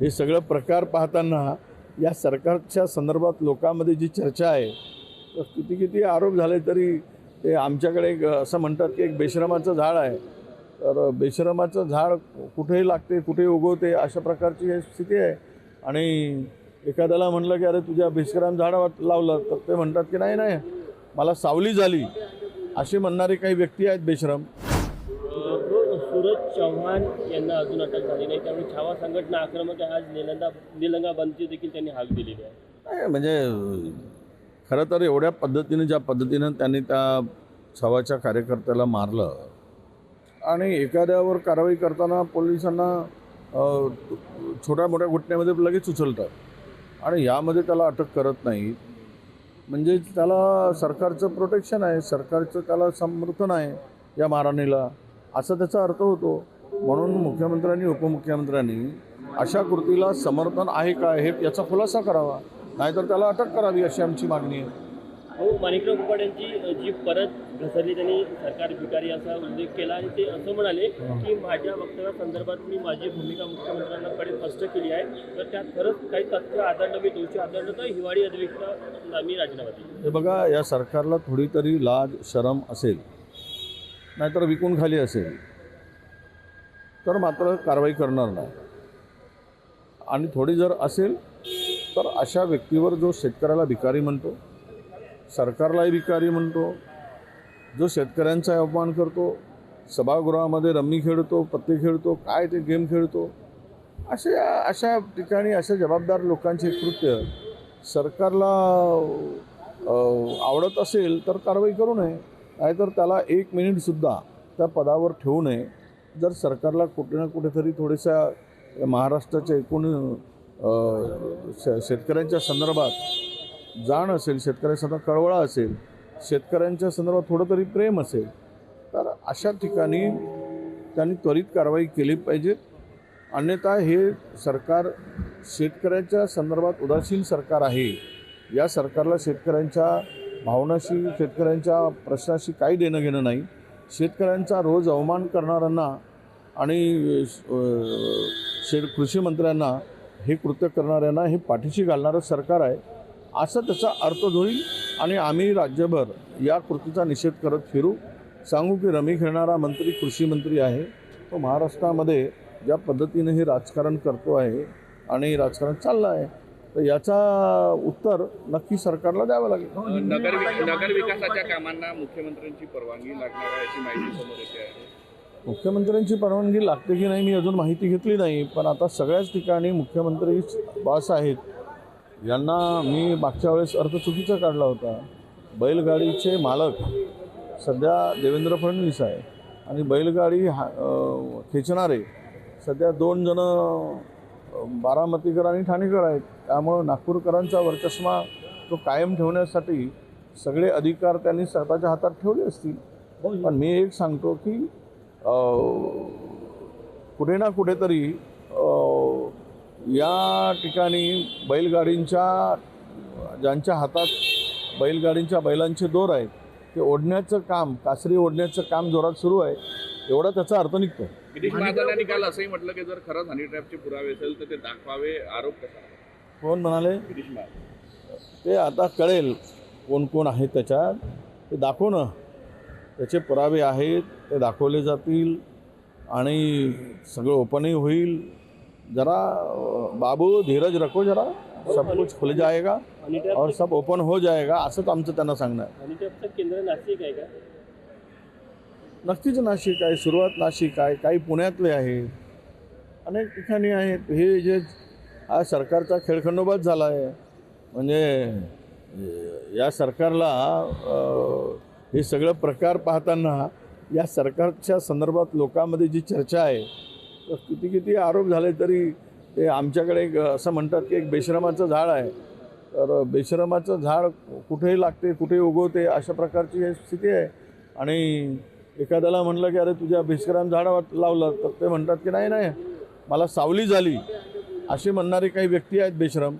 हे सगळं प्रकार पाहताना या सरकारच्या संदर्भात लोकांमध्ये जी चर्चा आहे तर किती किती आरोप झाले तरी ते आमच्याकडे एक असं म्हणतात की एक बेशरमाचं झाड आहे. तर बेशरमाचं झाड कुठेही लागते कुठेही उगवते अशा प्रकारची स्थिती आहे. आणि एखाद्याला म्हणलं की अरे तुझ्या बेशरम झाड लावलं तर ते म्हणतात की नाही नाही मला सावली झाली. असे म्हणणारे काही व्यक्ती आहेत बेशरम. सूरज चव्हाण यांना अजून अटक झाली नाही. त्यामुळे छावा संघटना आक्रमक आहे. आज निलंगा निलंगा बंदची देखील त्यांनी हाक दिलेली आहे. म्हणजे खरं तर एवढ्या पद्धतीने ज्या पद्धतीनं त्यांनी त्या छवाच्या कार्यकर्त्याला मारलं आणि एखाद्यावर कारवाई करताना पोलिसांना छोट्या मोठ्या घटनेमध्ये लगेच उचलतात आणि यामध्ये त्याला अटक करत नाहीत. म्हणजे त्याला सरकारचं प्रोटेक्शन आहे. सरकारचं त्याला समर्थन आहे या मारहाणीला असा त्याचा अर्थ होतो. म्हणून मुख्यमंत्र्यांनी उपमुख्यमंत्र्यांनी अशा कृतीला समर्थन आहे का हे याचा खुलासा करावा. नाहीतर त्याला अटक करावी अशी आमची मागणी आहे. हो माणिकराव कुपाड यांची जीप परत घसरली त्यांनी सरकार भिकारी असा उल्लेख केला आणि ते असं म्हणाले की माझ्या वक्तव्यासंदर्भात मी माझी भूमिका मुख्यमंत्र्यांकडे स्पष्ट केली आहे. तर त्यात खरंच काही तथ्य आढळलं मी दोषी आढळलं तर हिवाळी अधिवेशनाला मी राजीनामा दिला. हे बघा या सरकारला थोडी तरी लाज शरम असेल. नाहीतर विकून खाली असेल. तर मात्र कारवाई करणार नाही. आणि थोडी जर असेल तर अशा व्यक्तीवर जो शेतकऱ्याला भिकारी म्हणतो सरकारलाही भिकारी म्हणतो जो शेतकऱ्यांचा अपमान करतो सभागृहामध्ये रम्मी खेळतो पत्ते खेळतो काय ते गेम खेळतो असे अशा ठिकाणी अशा जबाबदार लोकांचे कृत्य सरकारला आवडत असेल तर कारवाई करू नये. नाहीतर त्याला एक मिनिटसुद्धा त्या पदावर ठेवू नये. जर सरकारला कुठे ना कुठेतरी थोड्याशा महाराष्ट्राच्या एकूण शेतकऱ्यांच्या संदर्भात जाण असेल शेतकऱ्यांसंदर्भात कळवळा असेल शेतकऱ्यांच्या संदर्भात थोडं तरी प्रेम असेल तर अशा ठिकाणी त्यांनी त्वरित कारवाई केली पाहिजे. अन्यथा हे सरकार शेतकऱ्याच्या संदर्भात उदासीन सरकार आहे. या सरकारला शेतकऱ्यांच्या भावनाशी शेतकऱ्यांच्या प्रश्नाशी काही देणं घेणं नाही. शेतकऱ्यांचा रोज अवमान करणाऱ्यांना आणि शेत शे कृषी मंत्र्यांना हे कृत्य करणाऱ्यांना हे पाठीशी घालणारं सरकार आहे. असा त्याचा अर्थ होईल आणि आम्ही राज्यभर या कृतीचा निषेध करत फिरू. सांगू की रमी खेळणारा मंत्री कृषी मंत्री आहे. तो महाराष्ट्रामध्ये ज्या पद्धतीने हे राजकारण करतो आहे आणि राजकारण चाललं आहे. तर याचा उत्तर नक्की सरकारला द्यावं लागेल. नगर नगर विकासाच्या कामांना मुख्यमंत्र्यांची परवानगी लागणार आहे अशी माहिती समोर येते आहे. मुख्यमंत्र्यांची परवानगी लागते की नाही मी अजून माहिती घेतली नाही पण आता सगळ्याच ठिकाणी मुख्यमंत्री बॉस आहेत. यांना मी मागच्या वेळेस अर्थ चुकीचा काढला होता. बैलगाडीचे मालक सध्या देवेंद्र फडणवीस आहे आणि बैलगाडी हा खेचणारे सध्या दोन जण बारामतीकर आणि ठाणेकर आहेत. त्यामुळं नागपूरकरांचा वर्चस्मा तो कायम ठेवण्यासाठी सगळे अधिकार त्यांनी स्वतःच्या हातात ठेवले असतील. पण मी एक सांगतो की कुठे ना कुठेतरी या ठिकाणी बैलगाडींच्या ज्यांच्या हातात बैलगाडींच्या बैलांचे दोर आहेत ते ओढण्याचं काम कासरी ओढण्याचं काम जोरात सुरू आहे एवढा त्याचा अर्थ निघतो काल असंही म्हटलं की जर खरंच हनी ट्रॅपचे पुरावे असेल तर ते दाखवावे आरोप कसा? कोण म्हणाले? ते आता कळेल कोण कोण आहेत त्याच्यात ते दाखवणं ना. त्याचे पुरावे आहेत ते दाखवले जातील आणि सगळं ओपनही होईल. जरा बाबू धीरज रखो जरा. सब कुछ खुल जाएगा और सब ओपन हो जाएगा. असंच आमचं त्यांना सांगणं आहे केंद्र नाशिक आहे का नक्कीच नाशिक आहे. सुरुवात नाशिक आहे. काही पुण्यातले आहेत. अनेक ठिकाणी आहेत. हे जे हा सरकारचा खेळखंडोबाच झाला आहे म्हणजे या सरकारला हे सगळं प्रकार पाहताना या सरकारच्या संदर्भात लोकांमध्ये जी चर्चा आहे तर किती किती आरोप झाले तरी ते आमच्याकडे एक असं म्हणतात की एक बेशरमाचं झाड आहे. तर बेशरमाचं झाड कुठेही लागते कुठेही उगवते अशा प्रकारची स्थिती आहे. आणि एखाद्याला म्हणलं की अरे तुझ्या बेशरम झाडावर लावलं तर ते म्हणतात की नाही नाही मला सावली झाली. असे म्हणणारे काही व्यक्ती आहेत बेशरम.